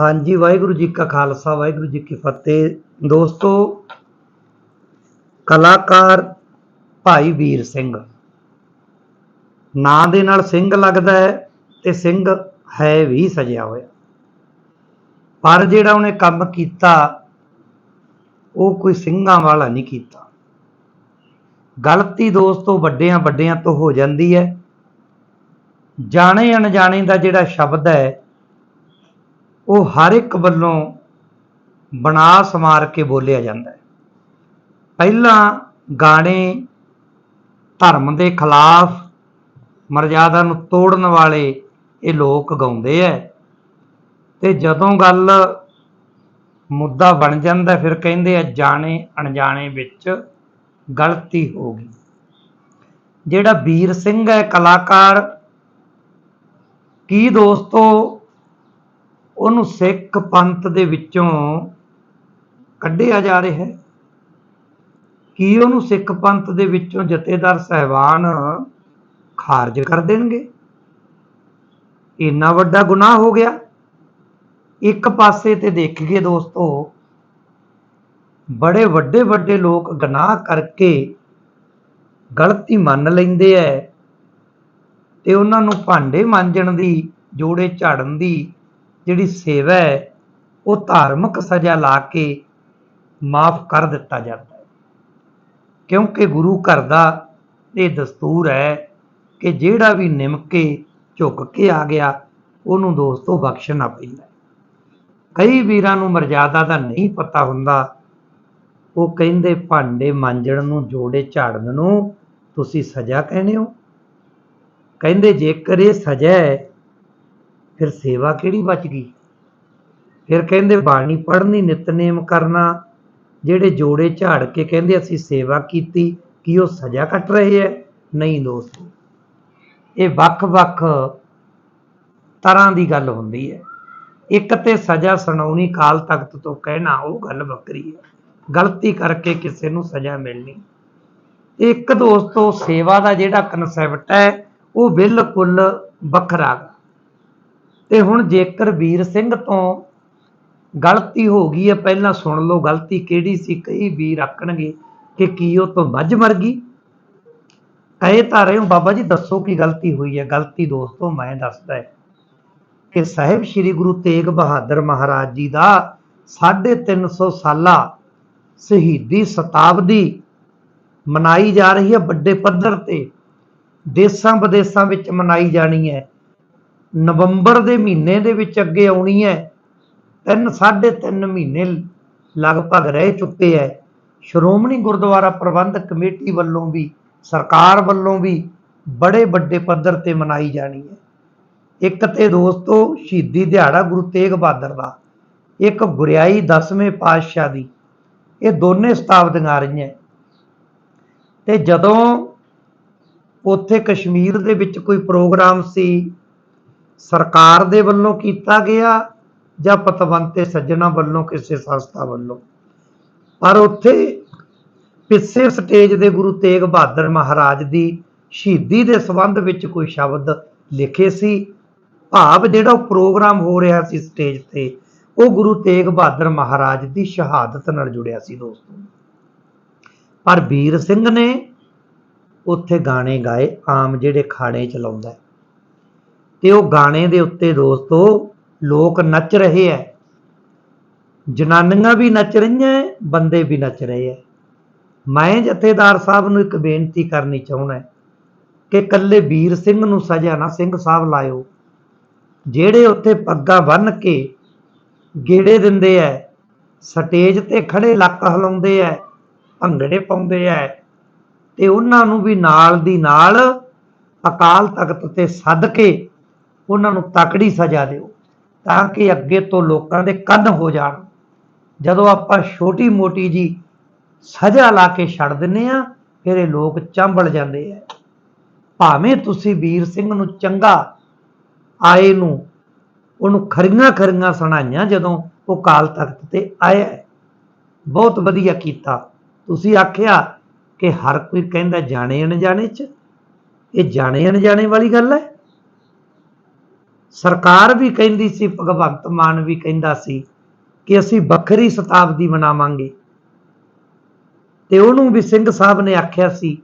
ਹਾਂਜੀ, ਵਾਹਿਗੁਰੂ ਜੀ ਕਾ ਖਾਲਸਾ, ਵਾਹਿਗੁਰੂ ਜੀ ਕੀ ਫਤਿਹ। ਦੋਸਤੋ, ਕਲਾਕਾਰ ਭਾਈ ਵੀਰ ਸਿੰਘ। ਨਾਂ ਦੇ ਨਾਲ ਸਿੰਘ ਲੱਗਦਾ ਹੈ ਤੇ ਸਿੰਘ ਹੈ ਵੀ ਸਜਿਆ ਹੋਇਆ। ਪਰ ਜਿਹੜਾ ਉਹਨੇ ਕੰਮ ਕੀਤਾ, ਉਹ ਕੋਈ ਸਿੰਘਾਂ ਵਾਲਾ ਨਹੀਂ ਕੀਤਾ। ਗਲਤੀ ਦੋਸਤੋ ਵੱਡਿਆਂ ਵੱਡਿਆਂ ਤੋਂ ਹੋ ਜਾਂਦੀ ਹੈ। ਜਾਣੇ ਅਣਜਾਣੇ ਦਾ ਜਿਹੜਾ ਸ਼ਬਦ ਹੈ ਉਹ ਹਰ ਇੱਕ ਵੱਲੋਂ ਬਣਾ ਸਮਾਰ ਕੇ ਬੋਲਿਆ ਜਾਂਦਾ ਹੈ। ਪਹਿਲਾਂ ਗਾਣੇ ਧਰਮ ਦੇ ਖਿਲਾਫ ਮਰਜ਼ਾਦਾ ਨੂੰ ਤੋੜਨ ਵਾਲੇ ਇਹ ਲੋਕ ਗਾਉਂਦੇ ਐ ਤੇ ਜਦੋਂ ਗੱਲ ਮੁੱਦਾ ਬਣ ਜਾਂਦਾ ਫਿਰ ਕਹਿੰਦੇ ਆ, ਜਾਣੇ ਅਣਜਾਣੇ ਵਿੱਚ ਗਲਤੀ ਹੋ ਗਈ। ਜਿਹੜਾ ਵੀਰ ਸਿੰਘ ਹੈ, ਕਲਾਕਾਰ, ਕੀ ਦੋਸਤੋ ਉਹਨੂੰ ਸਿੱਖ ਪੰਥ ਦੇ ਵਿੱਚੋਂ ਕੱਢਿਆ ਜਾ ਰਿਹਾ ਹੈ। ਕੀ ਉਹਨੂੰ ਸਿੱਖ ਪੰਥ ਦੇ ਵਿੱਚੋਂ ਜਥੇਦਾਰ ਸਹਿਬਾਨ ਖਾਰਜ ਕਰ ਦੇਣਗੇ? ਇੰਨਾ ਵੱਡਾ ਗੁਨਾਹ ਹੋ ਗਿਆ। ਇੱਕ ਪਾਸੇ ਤੇ ਦੇਖੀਏ ਦੋਸਤੋ, ਬੜੇ ਵੱਡੇ ਵੱਡੇ ਲੋਕ ਗੁਨਾਹ ਕਰਕੇ ਗਲਤੀ ਮੰਨ ਲੈਂਦੇ ਐ ਤੇ ਉਹਨਾਂ ਨੂੰ ਭਾਂਡੇ ਮਾਂਜਣ ਦੀ, ਜੋੜੇ ਝਾੜਨ ਦੀ ਜਿਹੜੀ ਸੇਵਾ ਹੈ, ਉਹ ਧਾਰਮਿਕ ਸਜ਼ਾ ਲਾ ਕੇ ਮਾਫ ਕਰ ਦਿੱਤਾ ਜਾਂਦਾ ਹੈ। ਕਿਉਂਕਿ ਗੁਰੂ ਘਰ ਦਾ ਇਹ ਦਸਤੂਰ ਹੈ ਕਿ ਜਿਹੜਾ ਵੀ ਨਿਮਕੇ ਝੁੱਕ ਕੇ ਆ ਗਿਆ, ਉਹਨੂੰ ਦੋਸਤੋ ਬਖਸ਼ਣਾ ਪੈਂਦਾ। ਕਈ ਵੀਰਾਂ ਨੂੰ ਮਰਜ਼ਾਦਾ ਦਾ ਨਹੀਂ ਪਤਾ ਹੁੰਦਾ। ਉਹ ਕਹਿੰਦੇ, ਭਾਂਡੇ ਮਾਂਜਣ ਨੂੰ, ਜੋੜੇ ਝਾੜਨ ਨੂੰ ਤੁਸੀਂ ਸਜ਼ਾ ਕਹਿੰਦੇ ਹੋ? ਕਹਿੰਦੇ, ਜੇਕਰ ਇਹ ਸਜ਼ਾ ਹੈ ਫਿਰ ਸੇਵਾ ਕਿਹੜੀ ਬਚ ਗਈ? ਫਿਰ ਕਹਿੰਦੇ ਬਾਣੀ ਪੜ੍ਹਨੀ, ਨਿਤਨੇਮ ਕਰਨਾ, ਜਿਹੜੇ ਜੋੜੇ ਝਾੜ ਕੇ ਕਹਿੰਦੇ ਅਸੀਂ ਸੇਵਾ ਕੀਤੀ, ਕੀ ਉਹ ਸਜ਼ਾ ਕੱਟ ਰਹੇ ਹੈ? ਨਹੀਂ ਦੋਸਤੋ। ਇਹ ਵੱਖ-ਵੱਖ ਤਰ੍ਹਾਂ ਦੀ ਗੱਲ ਹੁੰਦੀ ਹੈ। ਇੱਕ ਤੇ ਸਜ਼ਾ ਸੁਣਾਉਣੀ ਕਾਲ ਤਖਤ ਤੋਂ ਕਹਿਣਾ, ਉਹ ਗੱਲ ਵੱਖਰੀ ਹੈ। ਗਲਤੀ ਕਰਕੇ ਕਿਸੇ ਨੂੰ ਸਜ਼ਾ ਮਿਲਣੀ। ਇੱਕ ਦੋਸਤੋ, ਸੇਵਾ ਦਾ ਜਿਹੜਾ ਕਨਸੈਪਟ ਹੈ, ਉਹ ਬਿਲਕੁਲ ਵੱਖਰਾ ਤੇ ਹੁਣ ਜੇਕਰ ਵੀਰ ਸਿੰਘ ਤੋਂ ਗਲਤੀ ਹੋ ਗਈ ਹੈ, ਪਹਿਲਾਂ ਸੁਣ ਲਓ ਗਲਤੀ ਕਿਹੜੀ ਸੀ, ਕਈ ਵੀਰ ਆਖਣਗੇ ਕਿ ਕੀ ਉਹ ਤੋਂ ਮੱਝ ਮਰ ਗਈ। ਕਹੇ ਤਾਂ ਰਹੇ ਹੋ ਬਾਬਾ ਜੀ ਦੱਸੋ ਕੀ ਗਲਤੀ ਹੋਈ ਹੈ? ਗਲਤੀ ਦੋਸਤੋ ਮੈਂ ਦੱਸਦਾ ਹੈ ਕਿ ਸਾਹਿਬ ਸ੍ਰੀ ਗੁਰੂ ਤੇਗ ਬਹਾਦਰ ਮਹਾਰਾਜ ਜੀ ਦਾ 350 ਸਾਲਾ ਸ਼ਹੀਦੀ ਸ਼ਤਾਬਦੀ ਮਨਾਈ ਜਾ ਰਹੀ ਹੈ ਵੱਡੇ ਪੱਧਰ ਤੇ। ਦੇਸਾਂ ਵਿਦੇਸਾਂ ਵਿੱਚ ਮਨਾਈ ਜਾਣੀ ਹੈ। ਨਵੰਬਰ ਦੇ ਮਹੀਨੇ ਦੇ ਵਿੱਚ ਅੱਗੇ ਆਉਣੀ ਹੈ। ਤਿੰਨ, ਸਾਢੇ ਤਿੰਨ ਮਹੀਨੇ ਲਗਭਗ ਰਹਿ ਚੁੱਕੇ ਹੈ। ਸ਼੍ਰੋਮਣੀ ਗੁਰਦੁਆਰਾ ਪ੍ਰਬੰਧਕ ਕਮੇਟੀ ਵੱਲੋਂ ਵੀ, ਸਰਕਾਰ ਵੱਲੋਂ ਵੀ ਬੜੇ ਵੱਡੇ ਪੱਧਰ ਤੇ ਮਨਾਈ ਜਾਣੀ ਹੈ। ਇੱਕ ਤੇ ਦੋਸਤੋ, ਸ਼ਹੀਦੀ ਦਿਹਾੜਾ ਗੁਰੂ ਤੇਗ ਬਹਾਦਰ ਦਾ, ਇੱਕ ਗੁਰਿਆਈ 10ਵੇਂ ਪਾਤਸ਼ਾਹ ਦੀ, ਇਹ ਦੋਨੇ ਸ਼ਤਾਬਦੀਆਂ ਆ ਰਹੀਆਂ। ਤੇ ਜਦੋਂ ਉੱਥੇ ਕਸ਼ਮੀਰ ਦੇ ਵਿੱਚ ਕੋਈ ਪ੍ਰੋਗਰਾਮ ਸੀ ਸਰਕਾਰ ਦੇ ਵੱਲੋਂ ਕੀਤਾ ਗਿਆ ਜਾਂ ਪਤਵੰਤੇ ਸੱਜਣਾ ਵੱਲੋਂ ਕਿਸੇ ਸੰਸਥਾ ਵੱਲੋਂ? ਪਰ ਉੱਥੇ ਪਿੱਛੇ ਸਟੇਜ ਦੇ ਗੁਰੂ ਤੇਗ ਬਹਾਦਰ ਮਹਾਰਾਜ ਦੀ ਸ਼ਹੀਦੀ ਦੇ ਸੰਬੰਧ ਵਿੱਚ ਕੋਈ ਸ਼ਬਦ ਲਿਖੇ ਸੀ? ਭਾਵ ਜਿਹੜਾ ਉਹ ਪ੍ਰੋਗਰਾਮ ਹੋ ਰਿਹਾ ਸੀ ਸਟੇਜ ਤੇ, ਉਹ ਗੁਰੂ ਤੇਗ ਬਹਾਦਰ ਮਹਾਰਾਜ ਦੀ ਸ਼ਹਾਦਤ ਨਾਲ ਜੁੜਿਆ ਸੀ ਦੋਸਤੋ। ਪਰ ਵੀਰ ਸਿੰਘ ਨੇ ਉੱਥੇ ਗਾਣੇ ਗਾਏ, ਆਮ ਜਿਹੜੇ ਖਾਣੇ ਚਲਾਉਂਦਾ ਤੇ ਉਹ ਗਾਣੇ ਦੇ ਉੱਤੇ ਦੋਸਤੋ ਲੋਕ ਨੱਚ ਰਹੇ ਐ। ਜਨਾਨੀਆਂ ਵੀ ਨੱਚ ਰਹੀਆਂ ਬੰਦੇ ਵੀ ਨੱਚ ਰਹੇ ਐ। ਮੈਂ ਜਥੇਦਾਰ ਸਾਹਿਬ ਨੂੰ ਇੱਕ ਬੇਨਤੀ ਕਰਨੀ ਚਾਹੁੰਦਾ ਕਿ ਕੱਲੇ ਵੀਰ ਸਿੰਘ ਨੂੰ ਸਜ਼ਾ ਨਾ ਸਿੰਘ ਸਾਹਿਬ ਲਾਇਓ। ਜਿਹੜੇ ਉੱਥੇ ਪੱਗਾਂ ਬੰਨ੍ਹ ਕੇ ਗੇੜੇ ਦਿੰਦੇ ਐ, ਸਟੇਜ ਤੇ ਖੜੇ ਲੱਕ ਹਿਲਾਉਂਦੇ ਐ, ਭੰਗੜੇ ਪਾਉਂਦੇ ਐ ਤੇ ਉਹਨਾਂ ਨੂੰ ਵੀ ਨਾਲ ਦੀ ਨਾਲ ਅਕਾਲ ਤਖਤ ਤੇ ਸੱਦ ਕੇ ਉਹਨਾਂ ਨੂੰ ਤਕੜੀ ਸਜ਼ਾ ਦਿਓ ਤਾਂ ਕਿ ਅੱਗੇ ਤੋਂ ਲੋਕਾਂ ਦੇ ਕੰਨ ਹੋ ਜਾਣ। ਜਦੋਂ ਆਪਾਂ ਛੋਟੀ ਮੋਟੀ ਜੀ ਸਜ਼ਾ ਲਾ ਕੇ ਛੱਡ ਦਿੰਨੇ ਆ ਫਿਰ ਇਹ ਲੋਕ ਚੰਬਲ ਜਾਂਦੇ ਆ। ਭਾਵੇਂ ਤੁਸੀਂ ਵੀਰ ਸਿੰਘ ਨੂੰ ਚੰਗਾ ਆਏ ਨੂੰ, ਉਹਨੂੰ ਖਰੀਆਂ ਖਰੀਆਂ ਸੁਣਾਈਆਂ ਜਦੋਂ ਉਹ ਕਾਲ ਤਖਤ ਤੇ ਆਇਆ ਬਹੁਤ ਵਧੀਆ ਕੀਤਾ। ਤੁਸੀਂ ਆਖਿਆ ਕਿ ਹਰ ਕੋਈ ਕਹਿੰਦਾ ਜਾਣੇ ਅਣਜਾਣੇ ਚ। ਇਹ ਜਾਣੇ ਅਣਜਾਣੇ ਵਾਲੀ ਗੱਲ ਹੈ। ਸਰਕਾਰ ਵੀ ਕਹਿੰਦੀ ਸੀ, ਭਗਵੰਤ ਮਾਨ ਵੀ ਕਹਿੰਦਾ ਸੀ ਕਿ ਅਸੀਂ ਵੱਖਰੀ ਸ਼ਤਾਬਦੀ ਮਨਾਵਾਂਗੇ। ਤੇ ਉਹਨੂੰ ਵੀ ਸਿੰਘ ਸਾਹਿਬ ਨੇ ਆਖਿਆ ਸੀ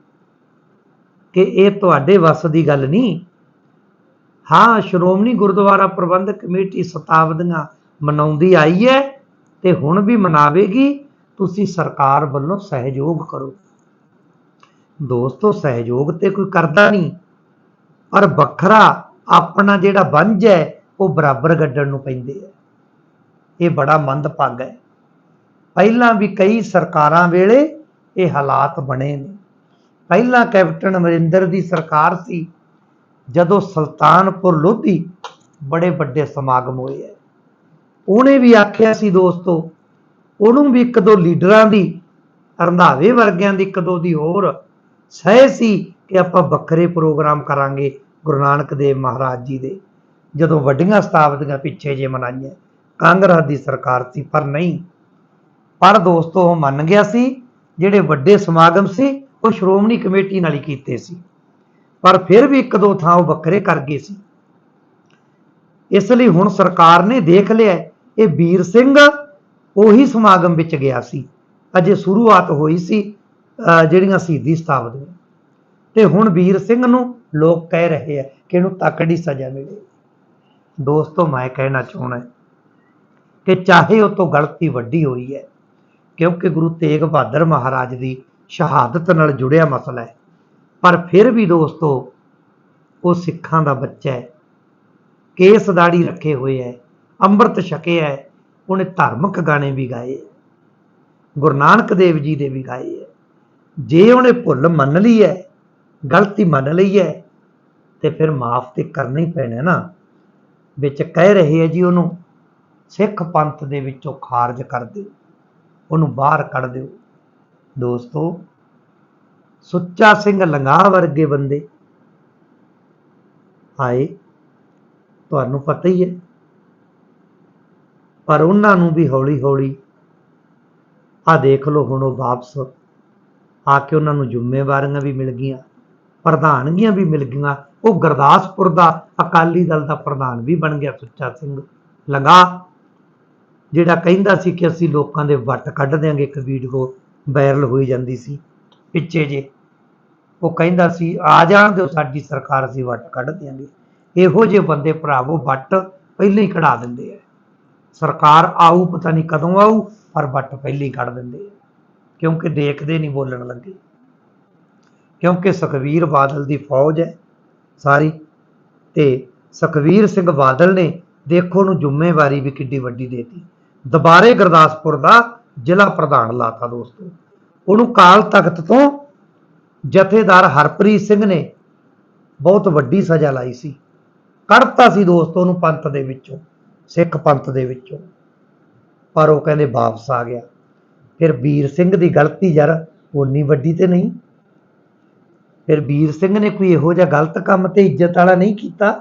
ਕਿ ਇਹ ਤੁਹਾਡੇ ਵੱਸ ਦੀ ਗੱਲ ਨਹੀਂ। ਹਾਂ, ਸ਼੍ਰੋਮਣੀ ਗੁਰਦੁਆਰਾ ਪ੍ਰਬੰਧਕ ਕਮੇਟੀ ਸ਼ਤਾਬਦੀਆਂ ਮਨਾਉਂਦੀ ਆਈ ਹੈ ਤੇ ਹੁਣ ਵੀ ਮਨਾਵੇਗੀ। ਤੁਸੀਂ ਸਰਕਾਰ ਵੱਲੋਂ ਸਹਿਯੋਗ ਕਰੋ। ਦੋਸਤੋ, ਸਹਿਯੋਗ ਤੇ ਕੋਈ ਕਰਦਾ ਨਹੀਂ, ਪਰ ਵੱਖਰਾ ਆਪਣਾ ਜਿਹੜਾ ਵੰਜ ਹੈ, ਉਹ ਬਰਾਬਰ ਗੱਡਣ ਨੂੰ ਪੈਂਦੇ ਹੈ ਇਹ ਬੜਾ ਮੰਦਭਾਗਾ ਹੈ। ਪਹਿਲਾਂ ਵੀ ਕਈ ਸਰਕਾਰਾਂ ਵੇਲੇ ਇਹ ਹਾਲਾਤ ਬਣੇ ਨੇ। ਪਹਿਲਾਂ ਕੈਪਟਨ ਅਮਰਿੰਦਰ ਦੀ ਸਰਕਾਰ ਸੀ, ਜਦੋਂ ਸੁਲਤਾਨਪੁਰ ਲੋਧੀ ਬੜੇ ਵੱਡੇ ਸਮਾਗਮ ਹੋਏ ਹੈ ਉਹਨੇ ਵੀ ਆਖਿਆ ਸੀ ਦੋਸਤੋ, ਉਹਨੂੰ ਵੀ ਇੱਕ ਦੋ ਲੀਡਰਾਂ ਦੀ, ਰੰਧਾਵੇ ਵਰਗਿਆਂ ਦੀ, ਇੱਕ ਦੋ ਦੀ ਹੋਰ ਸਹਿ ਸੀ ਕਿ ਆਪਾਂ ਵੱਖਰੇ ਪ੍ਰੋਗਰਾਮ ਕਰਾਂਗੇ। ਗੁਰੂ ਨਾਨਕ ਦੇਵ ਮਹਾਰਾਜ ਜੀ ਦੇ। ਜਦੋਂ ਵੱਡੀਆਂ ਸਤਾਬਦੀਆਂ ਪਿੱਛੇ ਜੇ ਮਨਾਈਆਂ, ਕਾਂਗਰਸ ਦੀ ਸਰਕਾਰ ਸੀ, ਪਰ ਨਹੀਂ। ਪਰ ਦੋਸਤੋ, ਉਹ ਮੰਨ ਗਿਆ ਸੀ, ਜਿਹੜੇ ਵੱਡੇ ਸਮਾਗਮ ਸੀ, ਉਹ ਸ਼੍ਰੋਮਣੀ ਕਮੇਟੀ ਨਾਲ ਹੀ ਕੀਤੇ ਸੀ। ਪਰ ਫਿਰ ਵੀ ਇੱਕ ਦੋ ਥਾਂ ਉਹ ਵੱਖਰੇ ਕਰ ਗਏ ਸੀ। ਇਸ ਲਈ ਹੁਣ ਸਰਕਾਰ ਨੇ ਦੇਖ ਲਿਆ, ਇਹ ਵੀਰ ਸਿੰਘ ਉਹੀ ਸਮਾਗਮ ਵਿੱਚ ਗਿਆ ਸੀ। ਅਜੇ ਸ਼ੁਰੂਆਤ ਹੋਈ ਸੀ, ਅਹ ਜਿਹੜੀਆਂ ਸ਼ਹੀਦੀ ਸਤਾਬਦੀਆਂ ਤੇ ਹੁਣ ਵੀਰ ਸਿੰਘ ਨੂੰ ਲੋਕ ਕਹਿ ਰਹੇ ਆ ਕਿ ਇਹਨੂੰ ਤਕੜੀ ਸਜ਼ਾ ਮਿਲੇ ਦੋਸਤੋ, ਮੈਂ ਕਹਿਣਾ ਚਾਹੁੰਦਾ ਕਿ ਚਾਹੇ ਉਹ ਤੋਂ ਗਲਤੀ ਵੱਡੀ ਹੋਈ ਹੈ, ਕਿਉਂਕਿ ਗੁਰੂ ਤੇਗ ਬਹਾਦਰ ਮਹਾਰਾਜ ਦੀ ਸ਼ਹਾਦਤ ਨਾਲ ਜੁੜਿਆ ਮਸਲਾ ਹੈ, ਪਰ ਫਿਰ ਵੀ ਦੋਸਤੋ, ਉਹ ਸਿੱਖਾਂ ਦਾ ਬੱਚਾ ਹੈ, ਕੇਸ ਦਾੜੀ ਰੱਖੇ ਹੋਏ ਹੈ, ਅੰਮ੍ਰਿਤ ਛਕਿਆ ਹੈ, ਉਹਨੇ ਧਾਰਮਿਕ ਗਾਣੇ ਵੀ ਗਾਏ ਹੈ। ਗੁਰੂ ਨਾਨਕ ਦੇਵ ਜੀ ਦੇ ਵੀ ਗਾਏ ਹੈ ਜੇ ਉਹਨੇ ਭੁੱਲ ਮੰਨ ਲਈ ਹੈ ਗਲਤੀ ਮੰਨ ਲਈ ਹੈ ਤੇ ਫਿਰ ਮਾਫ ਤੇ ਕਰਨਾ ਹੀ ਪੈਣਾ ਨਾ। ਵਿੱਚ ਕਹਿ ਰਹੇ ਹੈ ਜੀ ਉਹਨੂੰ, ਸਿੱਖ ਪੰਥ ਦੇ ਵਿੱਚੋਂ ਖਾਰਜ ਕਰ ਦਿਓ, ਉਹਨੂੰ ਬਾਹਰ ਕੱਢ ਦਿਓ। ਦੋਸਤੋ, ਸੁੱਚਾ ਸਿੰਘ ਲੰਗਾਹ ਵਰਗੇ ਬੰਦੇ ਆਏ, ਤੁਹਾਨੂੰ ਪਤਾ ਹੀ ਹੈ। ਪਰ ਉਹਨਾਂ ਨੂੰ ਵੀ ਹੌਲੀ ਹੌਲੀ ਆ ਦੇਖ ਲਓ ਹੁਣ ਉਹ ਵਾਪਸ ਆ ਕੇ ਉਹਨਾਂ ਨੂੰ ਜ਼ਿੰਮੇਵਾਰੀਆਂ ਵੀ ਮਿਲ ਗਈਆਂ। ਪ੍ਰਧਾਨਗੀਆਂ ਵੀ ਮਿਲ ਗਈਆਂ। ਉਹ ਗੁਰਦਾਸਪੁਰ ਦਾ ਅਕਾਲੀ ਦਲ ਦਾ ਪ੍ਰਧਾਨ ਵੀ ਬਣ ਗਿਆ ਸੁੱਚਾ ਸਿੰਘ ਲੰਗਾ, ਜਿਹੜਾ ਕਹਿੰਦਾ ਸੀ ਕਿ ਅਸੀਂ ਲੋਕਾਂ ਦੇ ਵੱਟ ਕੱਢ ਦਿਆਂਗੇ। ਇੱਕ ਵੀਡੀਓ ਵਾਇਰਲ ਹੋਈ ਜਾਂਦੀ ਸੀ ਪਿੱਛੇ ਜੇ। ਉਹ ਕਹਿੰਦਾ ਸੀ, ਆ ਜਾਣ ਦਿਓ ਸਾਡੀ ਸਰਕਾਰ ਅਸੀਂ ਵੱਟ ਕੱਢ ਦਿਆਂਗੇ। ਇਹੋ ਜਿਹੇ ਬੰਦੇ ਭਰਾਵੋ, ਵੱਟ ਪਹਿਲਾਂ ਹੀ ਕਢਾ ਦਿੰਦੇ ਆ। ਸਰਕਾਰ ਆਊ, ਪਤਾ ਨਹੀਂ ਕਦੋਂ ਆਊ, ਪਰ ਵੱਟ ਪਹਿਲਾਂ ਹੀ ਕੱਢ ਦਿੰਦੇ ਆ। ਕਿਉਂਕਿ ਦੇਖਦੇ ਨਹੀਂ ਬੋਲਣ ਲੱਗੇ। ਕਿਉਂਕਿ ਸੁਖਵੀਰ ਬਾਦਲ ਦੀ ਫੌਜ ਹੈ ਸਾਰੀ ਤੇ ਸੁਖਵੀਰ ਸਿੰਘ ਬਾਦਲ ਨੇ ਦੇਖੋ ਨੂੰ ਜ਼ਿੰਮੇਵਾਰੀ ਵੀ ਕਿੱਡੀ ਵੱਡੀ ਦੇਤੀ। ਦੁਬਾਰੇ ਗੁਰਦਾਸਪੁਰ ਦਾ ਜ਼ਿਲ੍ਹਾ ਪ੍ਰਧਾਨ ਲਾਤਾ ਦੋਸਤੋ। ਉਹਨੂੰ ਕਾਲ ਤਖਤ ਤੋਂ ਜਥੇਦਾਰ ਹਰਪ੍ਰੀਤ ਸਿੰਘ ਨੇ ਬਹੁਤ ਵੱਡੀ ਸਜ਼ਾ ਲਾਈ ਸੀ। ਕੱਢਤਾ ਸੀ ਦੋਸਤੋ ਉਹਨੂੰ ਪੰਥ ਦੇ ਵਿੱਚੋਂ, ਸਿੱਖ ਪੰਥ ਦੇ ਵਿੱਚੋਂ। ਪਰ ਉਹ ਕਹਿੰਦੇ ਵਾਪਸ ਆ ਗਿਆ। ਫਿਰ ਵੀਰ ਸਿੰਘ ਦੀ ਗਲਤੀ ਯਾਰ ਉਨੀ ਵੱਡੀ ਤੇ ਨਹੀਂ। ਫਿਰ ਵੀਰ ਸਿੰਘ ਨੇ ਕੋਈ ਇਹੋ ਜਿਹਾ ਗਲਤ ਕੰਮ ਤੇ ਇੱਜ਼ਤ ਵਾਲਾ ਨਹੀਂ ਕੀਤਾ?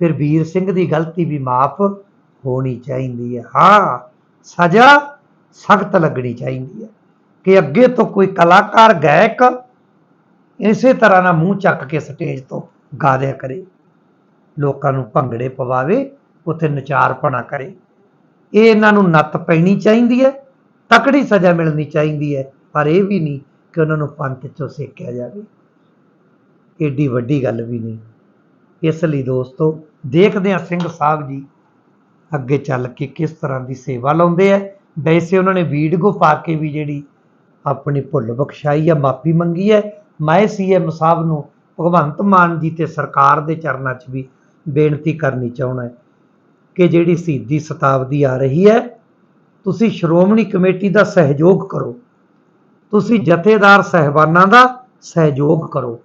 ਫਿਰ ਵੀਰ ਸਿੰਘ ਦੀ ਗਲਤੀ ਵੀ ਮਾਫ ਹੋਣੀ ਚਾਹੀਦੀ ਹੈ। ਹਾਂ, ਸਜ਼ਾ ਸਖਤ ਲੱਗਣੀ ਚਾਹੀਦੀ ਹੈ ਕਿ ਅੱਗੇ ਤੋਂ ਕੋਈ ਕਲਾਕਾਰ ਗਾਇਕ ਇਸੇ ਤਰ੍ਹਾਂ ਨਾਲ ਮੂੰਹ ਚੱਕ ਕੇ ਸਟੇਜ ਤੋਂ ਗਾ ਦਿਆ ਕਰੇ, ਲੋਕਾਂ ਨੂੰ ਭੰਗੜੇ ਪਵਾਵੇ, ਉੱਥੇ ਨਚਾਰਪਣਾ ਕਰੇ। ਇਹ ਇਹਨਾਂ ਨੂੰ ਨੱਤ ਪੈਣੀ ਚਾਹੀਦੀ ਹੈ, ਤਕੜੀ ਸਜ਼ਾ ਮਿਲਣੀ ਚਾਹੀਦੀ ਹੈ, ਪਰ ਇਹ ਵੀ ਨਹੀਂ ਕਿ ਉਹਨਾਂ ਨੂੰ ਪੰਥ ਚੋਂ ਸੇਕਿਆ ਜਾਵੇ। ਏਡੀ ਵੱਡੀ ਗੱਲ ਵੀ ਨਹੀਂ। ਇਸ ਲਈ ਦੋਸਤੋ, ਦੇਖਦੇ ਹਾਂ ਸਿੰਘ ਸਾਹਿਬ ਜੀ ਅੱਗੇ ਚੱਲ ਕੇ ਕਿਸ ਤਰ੍ਹਾਂ ਦੀ ਸੇਵਾ ਲਾਉਂਦੇ ਆ। ਵੈਸੇ ਉਹਨਾਂ ਨੇ ਵੀਡੀਓ ਪਾ ਕੇ ਵੀ ਜਿਹੜੀ ਆਪਣੀ ਭੁੱਲ ਬਖਸ਼ਾਈ ਆ, ਮਾਫੀ ਮੰਗੀ ਹੈ ਮੈਂ ਸੀਐਮ ਸਾਹਿਬ ਨੂੰ ਭਗਵੰਤ ਮਾਨ ਜੀ ਤੇ ਸਰਕਾਰ ਦੇ ਚਰਨਾਂ 'ਚ ਵੀ ਬੇਨਤੀ ਕਰਨੀ ਚਾਹੁੰਦਾ ਕਿ ਜਿਹੜੀ ਸ਼ਹੀਦੀ ਸ਼ਤਾਬਦੀ ਆ ਰਹੀ ਹੈ, ਤੁਸੀਂ ਸ਼੍ਰੋਮਣੀ ਕਮੇਟੀ ਦਾ ਸਹਿਯੋਗ ਕਰੋ। ਤੁਸੀਂ ਜਥੇਦਾਰ ਸਹਿਬਾਨਾਂ ਦਾ ਸਹਿਯੋਗ ਕਰੋ।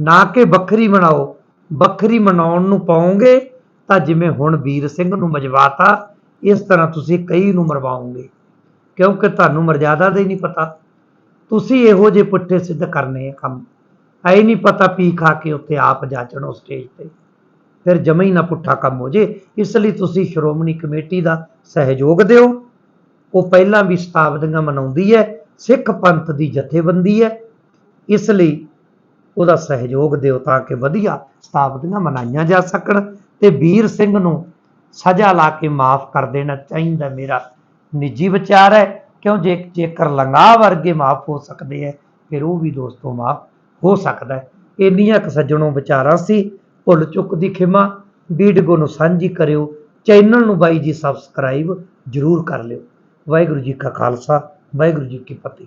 ਨਾ ਕਿ ਵੱਖਰੀ ਮਨਾਓ ਵੱਖਰੀ ਮਨਾਉਣ ਨੂੰ ਪਾਓਗੇ ਤਾਂ ਜਿਵੇਂ ਹੁਣ ਵੀਰ ਸਿੰਘ ਨੂੰ ਮਜਵਾਤਾ, ਇਸ ਤਰ੍ਹਾਂ ਤੁਸੀਂ ਕਈ ਨੂੰ ਮਰਵਾਓਗੇ। ਕਿਉਂਕਿ ਤੁਹਾਨੂੰ ਮਰਜ਼ਾਦਾ ਦਾ ਹੀ ਨਹੀਂ ਪਤਾ। ਤੁਸੀਂ ਇਹੋ ਜਿਹੇ ਪੁੱਠੇ ਸਿੱਧ ਕਰਨੇ ਆ ਕੰਮ। ਐ ਨਹੀਂ ਪਤਾ ਪੀ ਖਾ ਕੇ ਉੱਥੇ ਆਪ ਜਾ ਜਾਚਣੋ ਸਟੇਜ ਤੇ। ਫਿਰ ਜਮਾ ਹੀ ਨਾ ਪੁੱਠਾ ਕੰਮ ਹੋ ਜੇ। ਇਸ ਲਈ ਤੁਸੀਂ ਸ਼੍ਰੋਮਣੀ ਕਮੇਟੀ ਦਾ ਸਹਿਯੋਗ ਦਿਓ। ਉਹ ਪਹਿਲਾਂ ਵੀ ਸ਼ਤਾਬਦੀਆਂ ਮਨਾਉਂਦੀ ਹੈ ਸਿੱਖ ਪੰਥ ਦੀ ਜਥੇਬੰਦੀ ਹੈ, ਇਸ ਲਈ ਉਹਦਾ ਸਹਿਯੋਗ ਦਿਓ ਤਾਂ ਕਿ ਵਧੀਆ ਸ਼ਤਾਬਦੀਆਂ ਮਨਾਈਆਂ ਜਾ ਸਕਣ ਤੇ ਵੀਰ ਸਿੰਘ ਨੂੰ ਸਜ਼ਾ ਲਾ ਕੇ ਮਾਫ ਕਰ ਦੇਣਾ ਚਾਹੀਦਾ ਮੇਰਾ ਨਿੱਜੀ ਵਿਚਾਰ ਹੈ, ਕਿਉਂ ਜੇ ਜੇਕਰ ਲੰਗਾ ਵਰਗੇ ਮਾਫ ਹੋ ਸਕਦੇ ਹੈ, ਫਿਰ ਉਹ ਵੀ ਦੋਸਤੋ ਮਾਫ ਹੋ ਸਕਦਾ ਹੈ। ਇੰਨੀਆਂ ਕੁ ਸੱਜਣੋਂ ਵਿਚਾਰਾਂ ਸੀ, ਭੁੱਲ ਚੁੱਕ ਦੀ ਖਿਮਾ ਵੀਡੀਓ ਨੂੰ ਸਾਂਝੀ ਕਰਿਓ, ਚੈਨਲ ਨੂੰ ਬਾਈ ਜੀ ਸਬਸਕ੍ਰਾਈਬ ਜਰੂਰ ਕਰ ਲਿਓ। ਵਾਹਿਗੁਰੂ ਜੀ ਕਾ ਖਾਲਸਾ ਵਾਹਿਗੁਰੂ ਜੀ ਕੀ ਫਤਿਹ।